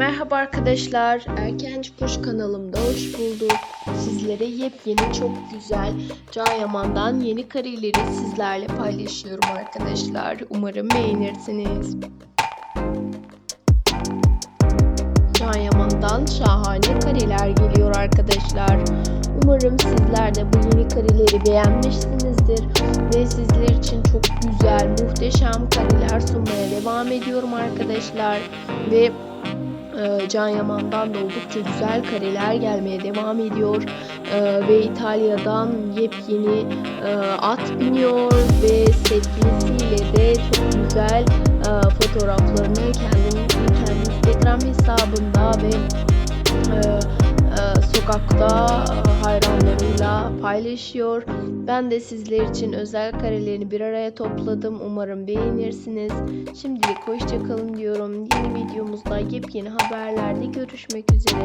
Merhaba arkadaşlar, Erkenci Kuş kanalımda hoş bulduk. Sizlere yepyeni çok güzel Can Yaman'dan yeni kareleri sizlerle paylaşıyorum arkadaşlar. Umarım beğenirsiniz. Can Yaman'dan şahane kareler geliyor arkadaşlar. Umarım sizler de bu yeni kareleri beğenmişsinizdir ve sizler için çok güzel, muhteşem kareler sunmaya devam ediyorum arkadaşlar. Ve e, Can Yaman'dan da oldukça güzel kareler gelmeye devam ediyor. E, ve İtalya'dan yepyeni e, at biniyor ve sevgilisiyle de çok güzel e, fotoğraflarını kendi, kendi Instagram hesabında ve e, sokakta hayranlarıyla paylaşıyor. Ben de sizler için özel karelerini bir araya topladım. Umarım beğenirsiniz. Şimdilik hoşçakalın diyorum. Yeni videomuzda yepyeni haberlerde görüşmek üzere.